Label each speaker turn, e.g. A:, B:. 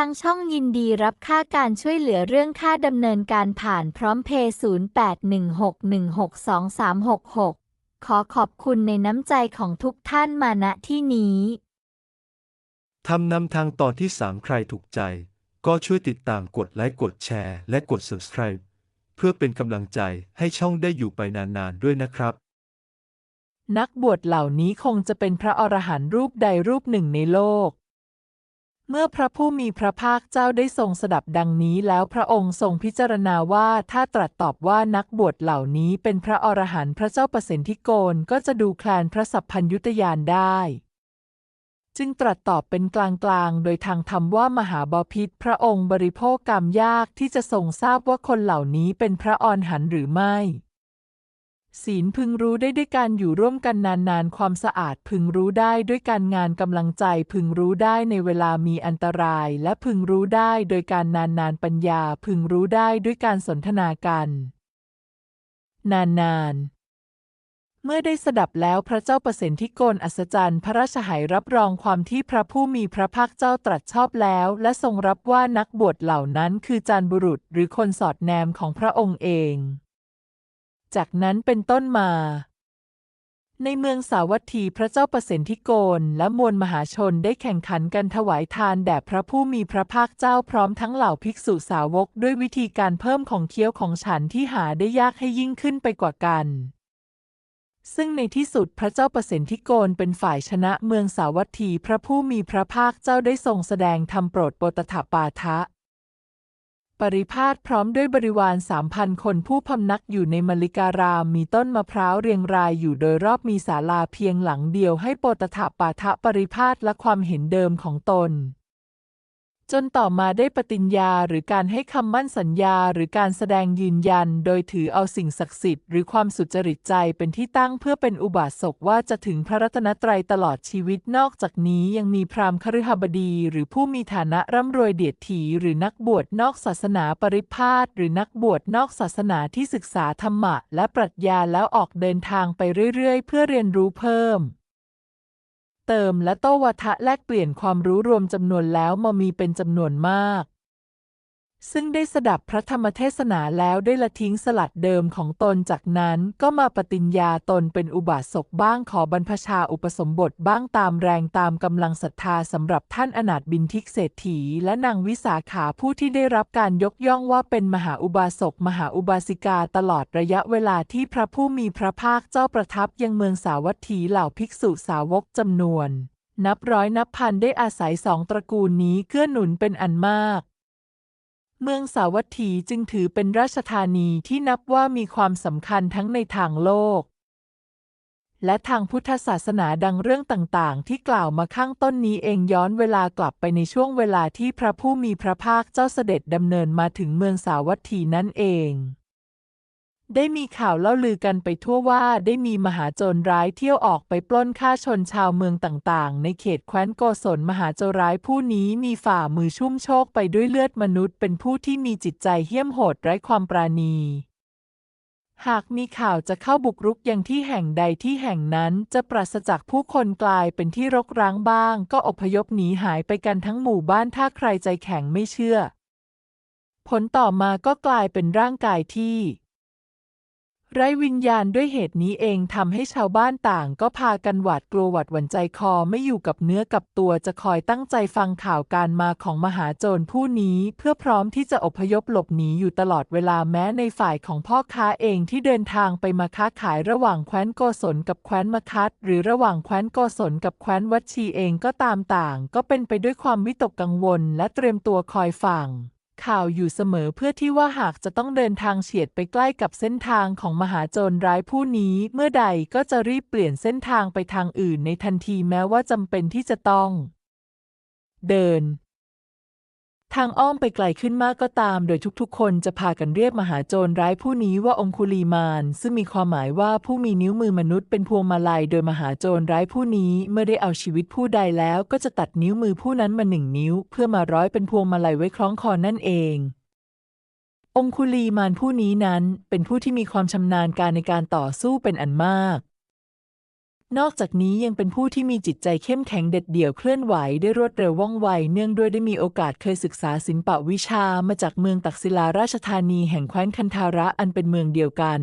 A: ทางช่องยินดีรับค่าการช่วยเหลือเรื่องค่าดำเนินการผ่านพร้อมเพย์0816162366 ขอขอบคุณในน้ำใจของทุกท่านมาณที่นี้
B: ทำนำทางตอนที่ 3 ใครถูกใจ ก็ช่วยติดตามกดไลค์กดแชร์ และกด subscribe เพื่อเป็นกำลังใจให้ช่องได้อยู่ไปนานๆด้วยนะครับ
C: นักบวชเหล่านี้คงจะเป็นพระอรหันต์รูปใดรูปหนึ่งในโลก เมื่อพระผู้มีพระภาคเจ้าได้ทรงสดับดังนี้แล้วพระองค์ทรงพิจารณาว่าถ้าตรัสตอบว่านักบวชเหล่านี้เป็นพระอรหันต์พระเจ้าประสิทธิโกนก็จะดูแคลนพระสัพพัญยุตยานได้ จึงตรัสตอบเป็นกลางๆ โดยทางธรรมว่ามหาบาพิษพระองค์บริโภคกรรมยากที่จะทรงทราบว่าคนเหล่านี้เป็นพระอรหันต์หรือไม่ ศีลพึงรู้ได้ด้วยการอยู่ร่วมกันนานๆ ความสะอาดพึงรู้ได้ด้วยการงานกำลังใจพึงรู้ได้ในเวลามีอันตราย และพึงรู้ได้โดยการนานๆ ปัญญาพึงรู้ได้ด้วยการสนทนากัน นานๆเมื่อได้สดับแล้วพระเจ้าประสิทธิโกนอัศจรรย์ พระราชไหรับรองความที่พระผู้มีพระภาคเจ้าตรัสชอบแล้ว และทรงรับว่านักบวชเหล่านั้นคือจารบุรุษหรือคนสอดแนมของพระองค์เอง จากนั้นเป็นต้นมา ในเมืองสาวัตถีพระเจ้าประสิทธิโกนและมวลมหาชนได้แข่งขันกันถวายทานแด่พระผู้มีพระภาคเจ้าพร้อมทั้งเหล่าภิกษุสาวกด้วยวิธีการเพิ่มของเคี้ยวของฉันที่หาได้ยากให้ยิ่งขึ้นไปกว่ากันซึ่งในที่สุดพระเจ้าประสิทธิโกนเป็นฝ่ายชนะเมืองสาวัตถี พระผู้มีพระภาคเจ้าได้ทรงแสดงธรรมโปรดโปตถปาทะ ปริพาทพร้อมด้วยบริวารสามพันคนผู้พำนักอยู่ในมลิการามมีต้นมะพร้าวเรียงรายอยู่โดยรอบมีศาลาเพียงหลังเดียวให้โปตถปาทะปริพาทและความเห็นเดิมของตน จนต่อมาได้ปฏิญญาหรือการให้คำมั่นสัญญาหรือการแสดงยืนยัน โดยถือเอาสิ่งศักดิ์สิทธิ์หรือความสุจริตใจเป็นที่ตั้งเพื่อเป็นอุบาสกว่าจะถึงพระรัตนตรัยตลอดชีวิตนอกจากนี้ยังมีพราหมณ์คฤหบดี หรือผู้มีฐานะร่ำรวยเดียดถีหรือนักบวชนอกศาสนาปริพาทหรือนักบวชนอกศาสนาที่ศึกษาธรรมะและปรัชญาแล้วออกเดินทางไปเรื่อยๆ เพื่อเรียนรู้เพิ่ม เติมและโต้วาทะแลกเปลี่ยนความรู้รวมจำนวนแล้วมามีเป็นจำนวนมาก ซึ่งได้สดับพระธรรมเทศนาแล้วได้ละทิ้งสลัดเดิมของตนจากนั้นก็มาปฏิญญาตนเป็นอุบาสกบ้างขอบรรพชาอุปสมบทบ้างตามแรงตามกำลังศรัทธาสำหรับท่านอนาถบินทิกเศรษฐี และนางวิสาขาผู้ที่ได้รับการยกย่องว่าเป็นมหาอุบาสกมหาอุบาสิกาตลอดระยะเวลาที่พระผู้มีพระภาคเจ้าประทับยังเมืองสาวัตถีเหล่าภิกษุสาวกจำนวน นับร้อยนับพันได้อาศัยสองตระกูลนี้เกื้อหนุนเป็นอันมาก เมืองสาวัตถีจึงถือเป็นราชธานีที่นับว่ามีความสำคัญทั้งในทางโลก และทางพุทธศาสนาดังเรื่องต่างๆ ที่กล่าวมาข้างต้นนี้เองย้อนเวลากลับไปในช่วงเวลาที่พระผู้มีพระภาคเจ้าเสด็จดำเนินมาถึงเมืองสาวัตถีนั่นเอง ได้มีข่าวเล่าลือกันไปทั่วว่าได้มีมหาโจรร้ายเที่ยวออกไปปล้นฆ่าชนชาวเมืองต่างๆ ในเขตแคว้นโกศลมหาโจรร้ายผู้นี้มีฝ่ามือชุ่มโชกไปด้วยเลือดมนุษย์ เป็นผู้ที่มีจิตใจเหี้ยมโหดไร้ความปราณี หากมีข่าวจะเข้าบุกรุกยังที่แห่งใดที่แห่งนั้นจะปราศจากผู้คนกลายเป็นที่รกร้างบ้าง ก็อพยพหนีหายไปกันทั้งหมู่บ้านถ้าใครใจแข็งไม่เชื่อ ผลต่อมาก็กลายเป็นร่างกายที่ ไร้วิญญาณด้วยเหตุนี้เองทำให้ชาวบ้านต่างก็พากันหวาดกลัวหวัดหวั่นใจคอไม่อยู่กับเนื้อกับตัวจะคอยตั้งใจฟังข่าวการมาของมหาโจรผู้นี้เพื่อพร้อมที่จะอพยพหลบหนีอยู่ตลอดเวลาแม้ในฝ่ายของพ่อค้าเองที่เดินทางไปมาค้าขายระหว่างแคว้นโกศลกับแคว้นมคัดหรือระหว่างแคว้นโกศลกับแคว้นวัชีเองก็ตามต่าง ก็เป็นไปด้วยความวิตกกังวลและเตรียมตัวคอยฟัง ข่าวอยู่เสมอเพื่อที่ว่าหากจะต้องเดินทางเฉียดไปใกล้กับเส้นทางของมหาโจรร้ายผู้นี้ เมื่อใดก็จะรีบเปลี่ยนเส้นทางไปทางอื่นในทันทีแม้ว่าจำเป็นที่จะต้อง เดิน ทางอ้อมไปไกลขึ้นมากก็ตาม โดยทุกๆ คนจะพากันเรียกมหาโจรร้ายผู้นี้ว่าองคุลีมาน ซึ่งมีความหมายว่าผู้มีนิ้วมือมนุษย์เป็นพวงมาลัย โดยมหาโจรร้ายผู้นี้เมื่อได้เอาชีวิตผู้ใดแล้วก็จะตัดนิ้วมือผู้นั้นมาหนึ่งนิ้ว เพื่อมาร้อยเป็นพวงมาลัยไว้คล้องคอนั่นเอง องคุลีมานผู้นี้นั้นเป็นผู้ที่มีความชำนาญการในการต่อสู้เป็นอันมาก นอกจากนี้ยังเป็นผู้ที่มีจิตใจเข้มแข็งเด็ดเดี่ยวเคลื่อนไหวได้รวดเร็วว่องไว เนื่องด้วยได้มีโอกาสเคยศึกษาศิลปวิชามาจากเมืองตักศิลาราชธานีแห่งแคว้นคันธาระอันเป็นเมืองเดียวกัน